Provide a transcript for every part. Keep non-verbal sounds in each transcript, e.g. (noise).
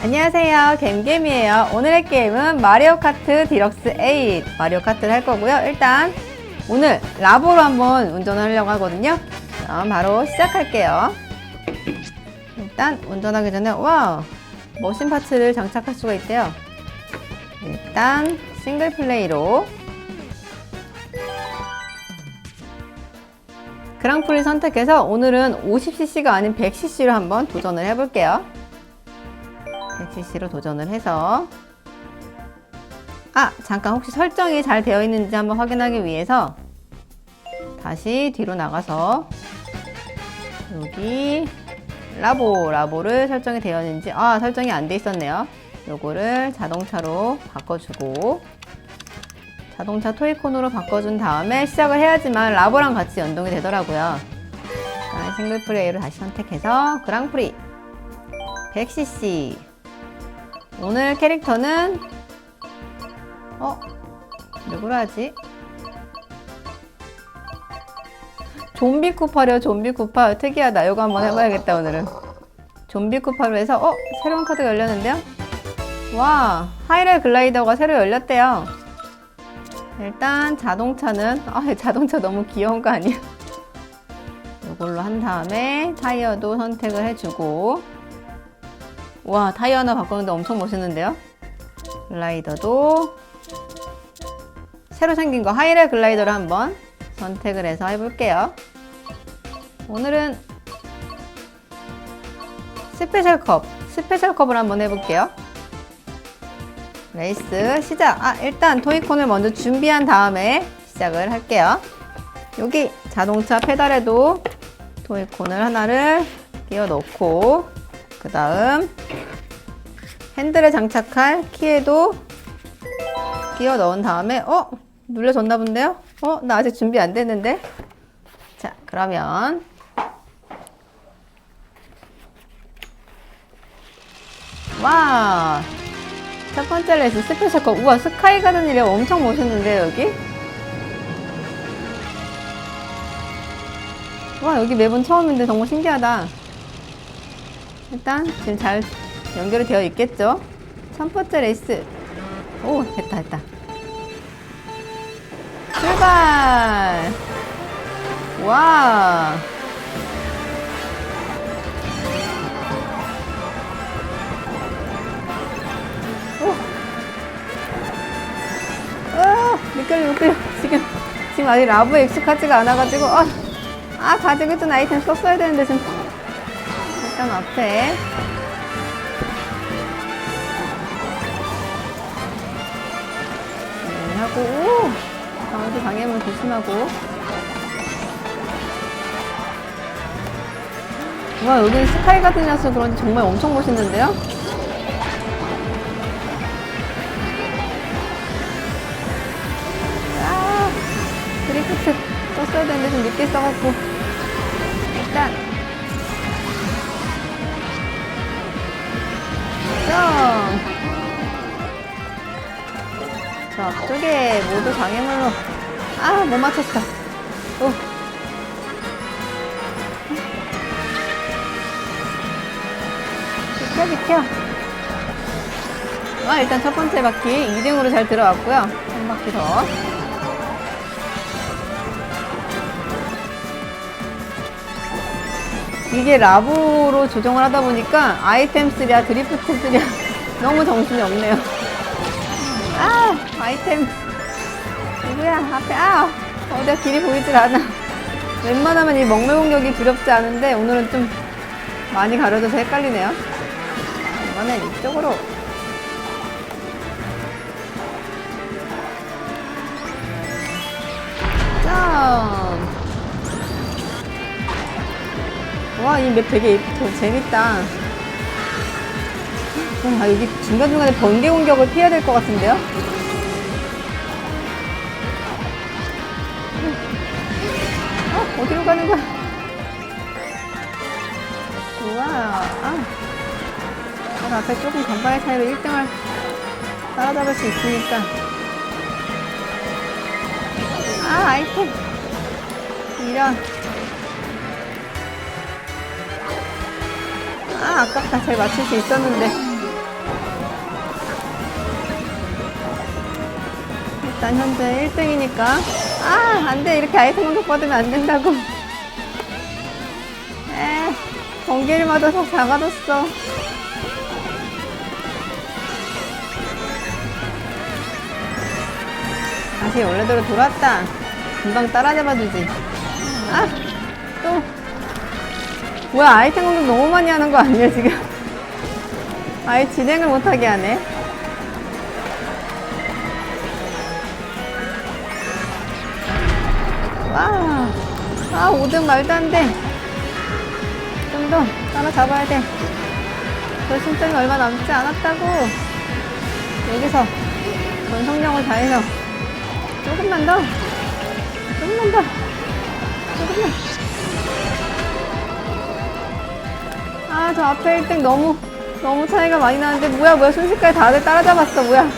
안녕하세요. 겜겜이에요. 오늘의 게임은 마리오 카트 디럭스 8 마리오 카트를 할 거고요. 일단 오늘 라보로 한번 운전을 하려고 하거든요. 그럼 바로 시작할게요. 일단 운전하기 전에 와 머신 파츠를 장착할 수가 있대요. 일단 싱글 플레이로 그랑프리 선택해서 오늘은 50cc가 아닌 100cc로 한번 도전을 해볼게요. 100cc로 도전을 해서. 아 잠깐. 혹시 설정이 잘 되어 있는지 한번 확인하기 위해서 다시 뒤로 나가서 여기 라보 라보를 설정이 되어 있는지. 아 설정이 안 돼 있었네요. 요거를 자동차로 바꿔주고 자동차 토이콘으로 바꿔준 다음에 시작을 해야지만 라보랑 같이 연동이 되더라고요. 자, 싱글 플레이를 다시 선택해서 그랑프리. 100cc 오늘 캐릭터는 어? 누구로 하지? 좀비 쿠파래요 좀비 쿠파 특이하다 이거 한번 해봐야겠다 오늘은 좀비 쿠파로 해서 어? 새로운 카드가 열렸는데요? 와 하이렐 글라이더가 새로 열렸대요 일단 자동차는 아 (laughs) 자동차 너무 귀여운 거 아니야? 이걸로 한 다음에 타이어도 선택을 해주고 와 타이어 하나 바꾸는데 엄청 멋있는데요? 글라이더도 새로 생긴 거 하이렐 글라이더를 한번 선택을 해서 해볼게요. 오늘은 스페셜 컵, 스페셜 컵을 한번 해볼게요. 레이스 시작! 아, 일단 토이콘을 먼저 준비한 다음에 시작을 할게요. 여기 자동차 페달에도 토이콘을 하나를 끼워 넣고, 그 다음 핸들에 장착할 키에도 끼워 넣은 다음에, 어? 눌려졌나 본데요? 어? 나 아직 준비 안 됐는데? 자, 그러면 와! 첫 번째 레이스 스페셜 컵. 우와, 스카이 가든이래 엄청 멋있는데, 여기? 와, 여기 매번 처음인데 정말 신기하다. 일단, 지금 잘 연결이 되어 있겠죠? 첫 번째 레이스. 오, 됐다, 됐다. 출발! 와! 오! 아, 미끌려, 미끌려. 지금, 지금 아직 라브에 익숙하지가 않아가지고, 아, 아, 가지고 있던 아이템 썼어야 되는데, 지금. 일단 앞에. 네, 하고, 오! 가운데 방해물 조심하고. 와, 여기 스카이 가든이라서 그런지 정말 엄청 멋있는데요? 아, 드리프트 썼어야 되는데 좀 늦게 써갖고. 저 앞쪽에 모두 방해물로. 아, 못 맞췄어. 오. 비켜, 비켜. 와, 일단 첫 번째 바퀴 2등으로 잘 들어왔고요. 한 바퀴 더. 이게 라보로 조정을 하다 보니까 아이템 쓰랴, 드리프트 쓰랴 (laughs) 너무 정신이 없네요. 아, 아이템. 누구야? 앞에, 아, 어디가 길이 보이질 않아. 웬만하면 이 먹물 공격이 두렵지 않은데 오늘은 좀 많이 가려져서 헷갈리네요. 이번엔 이쪽으로. 점! 와, 이 맵 되게 더 재밌다. 아, 여기 중간중간에 번개 공격을 피해야 될 것 같은데요? 어, 어디로 가는 거야? 우와, 아. 저 앞에 조금 간발의 차이로 1등을 따라잡을 수 있으니까. 아, 아이템. 이런. 아, 아깝다. 잘 맞출 수 있었는데. 일단 현재 1등이니까. 아 안돼. 이렇게 아이템 공격 받으면 안 된다고. 에 번개를 맞아서 작아졌어. 다시 원래대로 돌아왔다. 금방 따라잡아주지. 아또. 뭐야 아이템 공격 너무 많이 하는 거 아니야 지금? 아예 진행을 못하게 하네 아, 5등 말도 안 돼. 좀 더 따라잡아야 돼. 저 신점이 얼마 남지 않았다고. 여기서 전성력을 다해서 조금만 더. 조금만 더. 조금만. 아, 저 앞에 1등 너무, 너무 차이가 많이 나는데, 뭐야, 뭐야, 순식간에 다들 따라잡았어, 뭐야.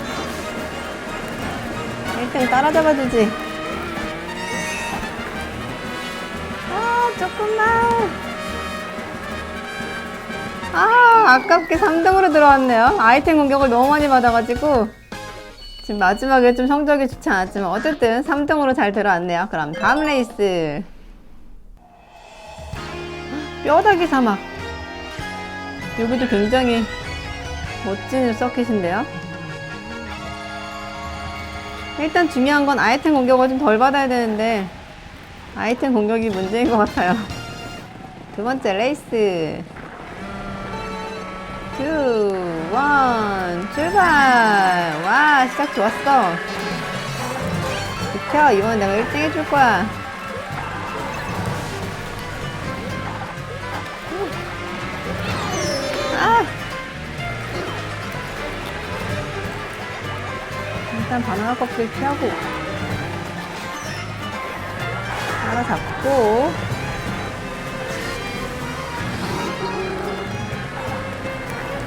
1등 따라잡아주지. 아, 조금만. 아, 아깝게 3등으로 들어왔네요. 아이템 공격을 너무 많이 받아가지고. 지금 마지막에 좀 성적이 좋지 않았지만, 어쨌든 3등으로 잘 들어왔네요. 그럼 다음 레이스. 뼈다귀 사막. 여기도 굉장히 멋진 서킷인데요. 일단 중요한 건 아이템 공격을 좀 덜 받아야 되는데, 아이템 공격이 문제인 것 같아요. 두 번째 레이스. 2, 1, 출발! 와, 시작 좋았어. 비켜, 이번엔 내가 1등 해줄 거야. 아! 일단 바나나 껍질 피하고. 하나 잡고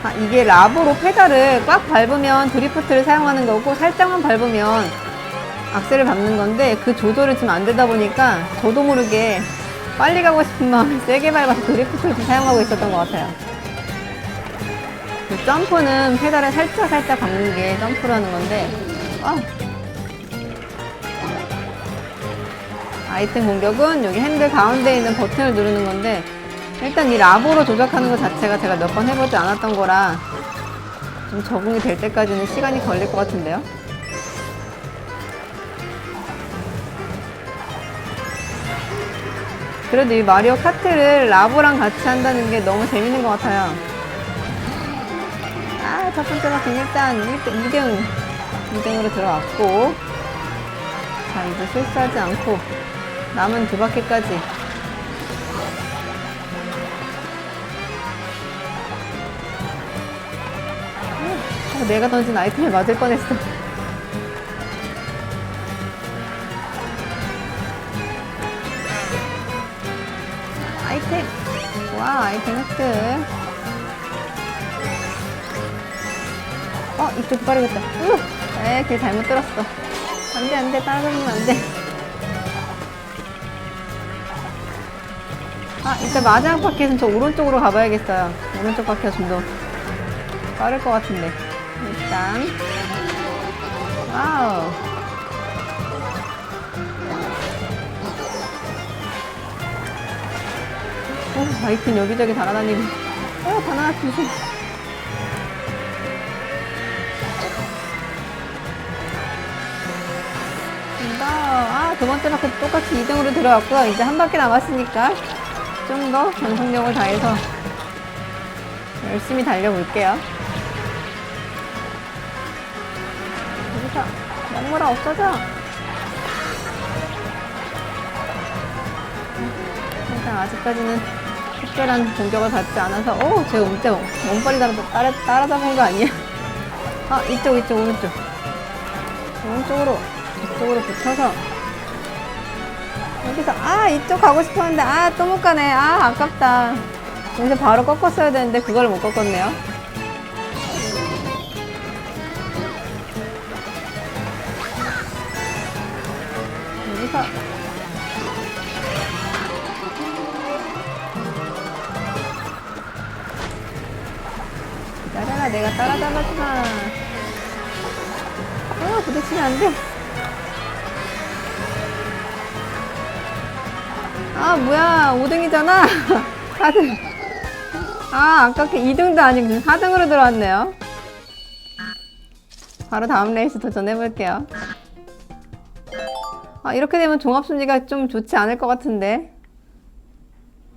아, 이게 랍으로 페달을 꽉 밟으면 드리프트를 사용하는 거고 살짝만 밟으면 악셀을 밟는 건데 그 조절이 지금 안 되다 보니까 저도 모르게 빨리 가고 싶은 마음에 세게 밟아서 드리프트를 좀 사용하고 있었던 것 같아요. 그 점프는 페달을 살짝 살짝 밟는 게 점프라는 건데 아, 아이템 공격은 여기 핸들 가운데 있는 버튼을 누르는 건데 일단 이 랍으로 조작하는 것 자체가 제가 몇 번 해보지 않았던 거라 좀 적응이 될 때까지는 시간이 걸릴 것 같은데요. 그래도 이 마리오 카트를 랍이랑 같이 한다는 게 너무 재밌는 것 같아요. 아, 첫 번째 바퀴 일단 1등, 2등, 2등으로 들어왔고 자, 이제 실수하지 않고 남은 두 바퀴까지 어, 내가 던진 아이템에 맞을 뻔했어. 아이템. 와, 아이템 획득. 어, 이쪽 빠르겠다. 으! 에, 길 잘못 들었어. 안 돼, 안 돼. 따라잡으면 안 돼. 아, 일단 마지막 바퀴는 저 오른쪽으로 가봐야겠어요. 오른쪽 바퀴가 좀 더 빠를 것 같은데. 일단. 와우. 오, 바이크는 여기저기 날아다니고. 어, 바나나 조심. 더. 아, 두 번째 바퀴 똑같이 2등으로 들어갔고요. 이제 한 바퀴 남았으니까 좀 더 전속력을 다해서 열심히 달려볼게요. 여기서 먹물아 없어져. 일단 아직까지는 특별한 공격을 받지 않아서 오, 제가 진짜 몸빨리 따라, 따라, 따라 잡은 거 아니에요? 아, 이쪽, 이쪽, 오른쪽. 오른쪽으로, 이쪽으로 붙어서 여기서 아 이쪽 가고 싶었는데 아 또 못 가네. 아 아깝다. 여기서 바로 꺾었어야 되는데 그걸 못 꺾었네요. 여기서. 기다려라 내가 따라잡아주마 어 부딪히면 안돼 아 뭐야 5등이잖아. 4등. (laughs) 아 아깝게 2등도 아니고 4등으로 들어왔네요. 바로 다음 레이스 도전해 볼게요. 아 이렇게 되면 종합순위가 좀 좋지 않을 것 같은데.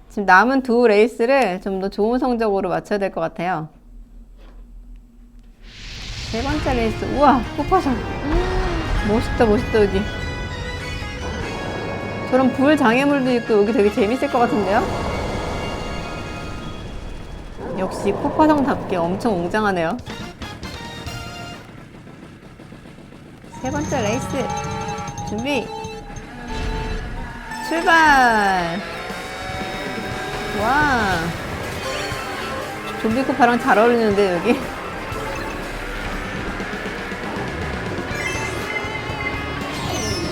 지금 남은 두 레이스를 좀 더 좋은 성적으로 맞춰야 될 것 같아요. 세 번째 레이스. 우와 폭파선 멋있다 멋있다 여기 저런 불 장애물도 있고 여기 되게 재밌을 것 같은데요? 역시 코파성답게 엄청 웅장하네요. 세 번째 레이스 준비. 출발! 와! 좀비 코파랑 잘 어울리는데 여기?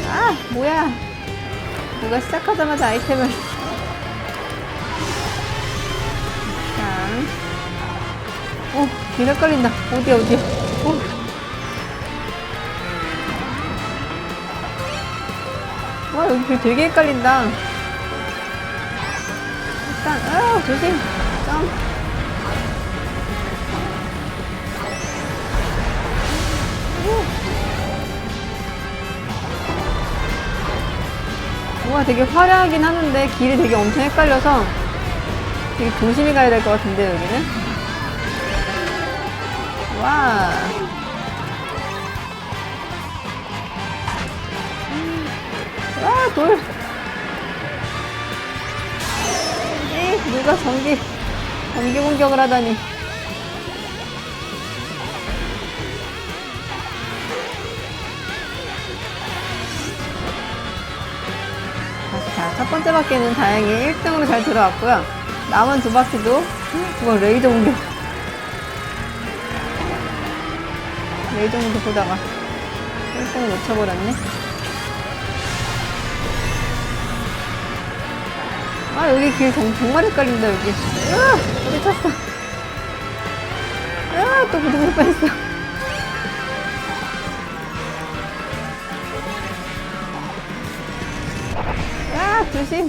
아 뭐야 누가 시작하자마자 아이템을 자, 어, 길 헷갈린다. 어디야, 어디야. 어. 와, 여기 길 되게 헷갈린다. 일단, 아, 조심. 우와 되게 화려하긴 하는데 길이 되게 엄청 헷갈려서 되게 조심히 가야 될 것 같은데 여기는 와 와, 돌. 에 누가 전기, 전기 공격을 하다니. 자, 첫 번째 바퀴는 다행히 1등으로 잘 들어왔고요. 남은 두 바퀴도, 그건 레이저 공격. 레이저 공격 보다가 1등을 놓쳐버렸네. 아, 여기 길 정, 정말 헷갈린다, 여기. 으아! 어디 쳤어. 으아! 또 부딪힐 뻔했어. 조심.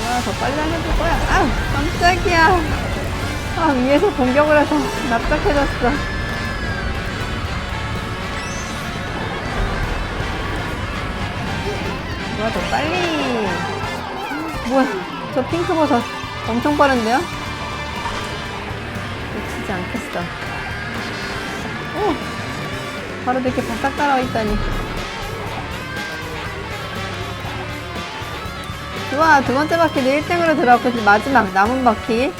와, 더 빨리 달려줄 거야. 아, 깜짝이야. 아, 위에서 공격을 해서 납작해졌어. 뭐야, 더 빨리. 뭐야, 저 핑크버섯 엄청 빠른데요? 놓치지 않겠어. 오! 바로 이렇게 바싹 따라와 있다니. 좋아, 두 번째 바퀴도 1등으로 들어왔고, 마지막 남은 바퀴.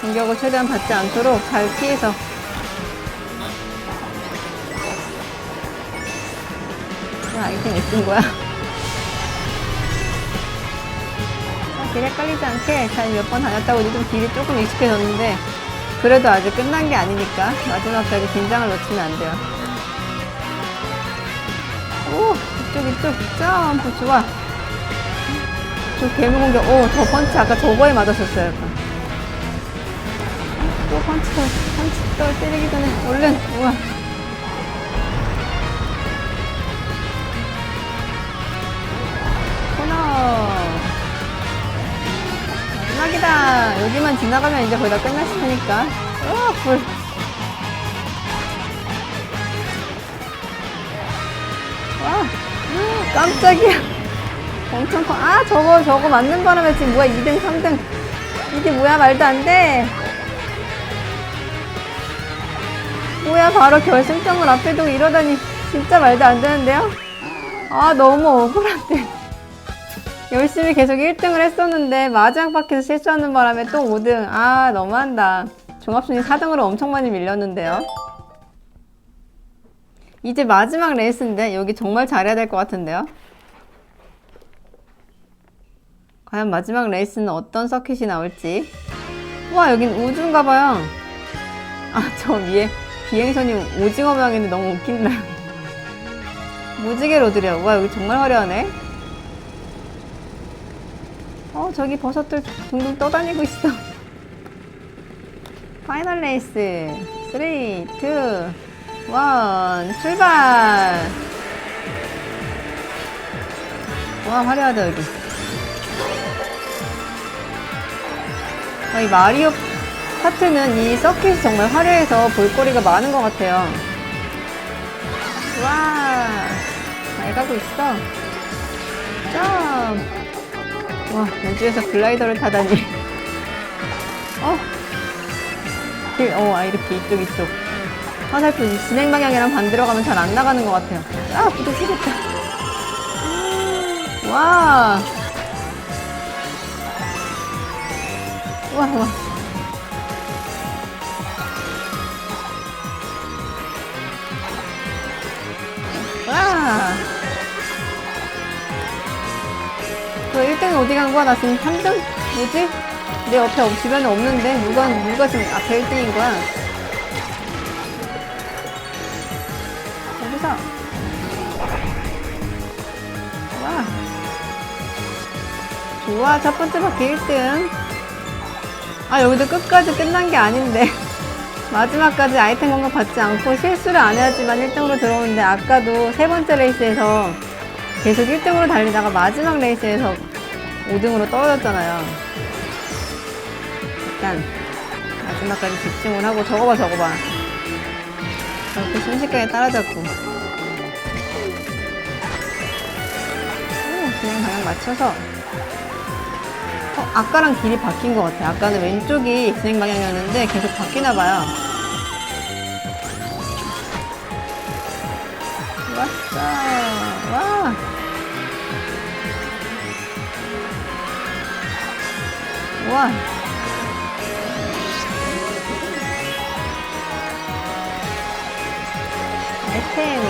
공격을 최대한 받지 않도록 잘 피해서. 야, 아이템 있은 거야. 아, 길 헷갈리지 않게 잘 몇 번 다녔다고 좀 길이 조금 익숙해졌는데, 그래도 아직 끝난 게 아니니까 마지막까지 긴장을 놓치면 안 돼요. 오, 이쪽, 이쪽, 점프, 좋아. 저 괴물 공격, 오, 저 펀치, 아까 저거에 맞았었어요. 약간. 또 펀치, 더, 펀치 또 때리기 전에, 얼른, 우와. 마지막이다. 여기만 지나가면 이제 거의 다 끝났을 테니까. 어, 불. 와, 깜짝이야. 엄청 커. 아, 저거, 저거 맞는 바람에 지금 뭐야, 2등, 3등. 이게 뭐야, 말도 안 돼. 뭐야, 바로 결승점을 앞에 두고 이러다니. 진짜 말도 안 되는데요? 아, 너무 억울한데. 열심히 계속 1등을 했었는데 마지막 바퀴에서 실수하는 바람에 또 5등. 아 너무한다. 종합순위 4등으로 엄청 많이 밀렸는데요. 이제 마지막 레이스인데 여기 정말 잘해야 될 것 같은데요. 과연 마지막 레이스는 어떤 서킷이 나올지. 와 여긴 우주인가 봐요. 아 저 위에 비행선이 오징어 모양인데 너무 웃긴다. (laughs) 무지개 로드래요. 와 여기 정말 화려하네. 어, 저기 버섯들 둥둥 떠다니고 있어. 파이널 레이스. 3, 2, 원, 출발! 와, 화려하다, 여기. 아, 이 마리오 카트는 이 서킷이 정말 화려해서 볼거리가 많은 것 같아요. 와, 잘 가고 있어. 점! 와, 우주에서 글라이더를 타다니. 어? 길, 어, 아, 이렇게 이쪽, 이쪽. 화살표 이 진행 방향이랑 반대로 가면 잘 안 나가는 것 같아요. 아, 부딪히겠다. 와. 와, 와. 와. 저 1등 어디 간 거야? 나 지금 3등? 뭐지? 내 옆에 없- 주변에 없는데? 누가, 누가 지금 앞에 1등인 거야? 여기서. 와. 좋아, 첫 번째 바퀴 1등. 아, 여기도 끝까지 끝난 게 아닌데. (laughs) 마지막까지 아이템 공격 받지 않고 실수를 안 해야지만 1등으로 들어오는데 아까도 세 번째 레이스에서 계속 1등으로 달리다가 마지막 레이스에서 5등으로 떨어졌잖아요. 일단 마지막까지 집중을 하고 저거 봐 저거 봐. 저렇게 순식간에 따라잡고. 오, 그냥 그냥 맞춰서. 어, 아까랑 길이 바뀐 것 같아. 아까는 왼쪽이 진행 방향이었는데 계속 바뀌나 봐요. 왔어. 와. 와. 아이템.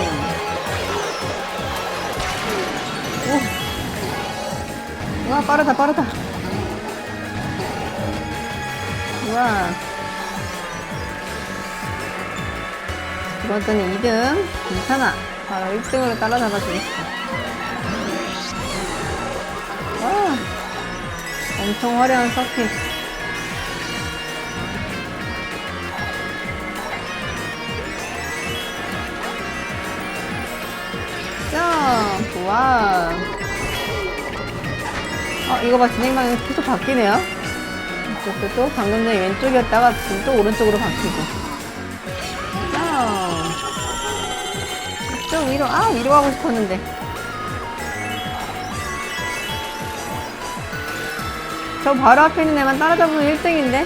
오. 와, 빠르다, 빠르다. 우와. 두 번째는 2등. 괜찮아. 바로 1등으로 따라잡아 주겠어. 엄청 화려한 서킷. 점프, 와. 어, 이거 봐, 진행 방향이 계속 바뀌네요. 이쪽도 또 방금 전에 왼쪽이었다가 지금 또 오른쪽으로 바뀌고. 점. 이쪽 위로, 아, 위로 가고 싶었는데. 저 바로 앞에 있는 애만 따라잡으면 1등인데?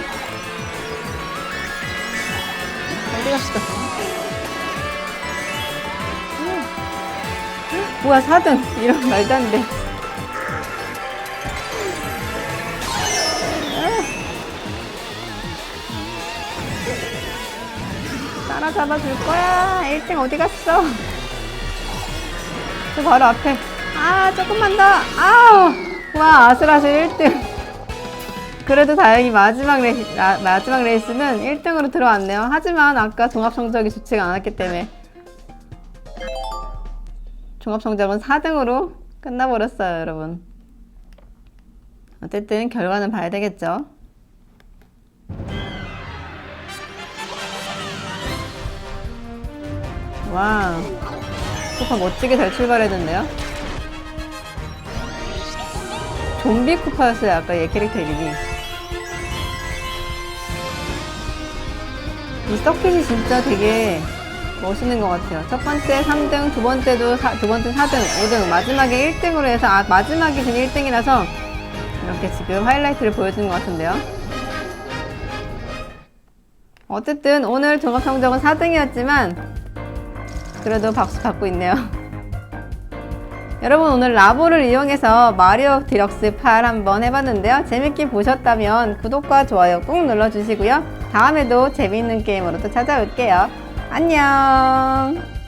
어디 갔어? 음. 뭐야, 4등. 이런 말도 안 돼. 따라잡아 줄 거야. 1등 어디 갔어? 저 바로 앞에. 아, 조금만 더. 아우. 와, 아슬아슬 1등. 그래도 다행히 마지막 레이스, 아, 마지막 레이스는 1등으로 들어왔네요. 하지만 아까 종합 성적이 좋지가 않았기 때문에 종합 성적은 4등으로 끝나버렸어요, 여러분. 어쨌든 결과는 봐야 되겠죠. 와, 쿠파 멋지게 잘 출발했는데요. 좀비 쿠파였어요, 아까 얘 캐릭터 이름이. 이 서킷이 진짜 되게 멋있는 것 같아요. 첫 번째 3등, 두 번째도 사, 두 번째 4등, 5등, 마지막에 1등으로 해서, 아, 마지막이 지금 1등이라서 이렇게 지금 하이라이트를 보여주는 것 같은데요. 어쨌든 오늘 종합 성적은 4등이었지만 그래도 박수 받고 있네요. (laughs) 여러분 오늘 라보를 이용해서 마리오 디럭스 8 한번 해봤는데요. 재밌게 보셨다면 구독과 좋아요 꾹 눌러주시고요. 다음에도 재미있는 게임으로 또 찾아올게요. 안녕!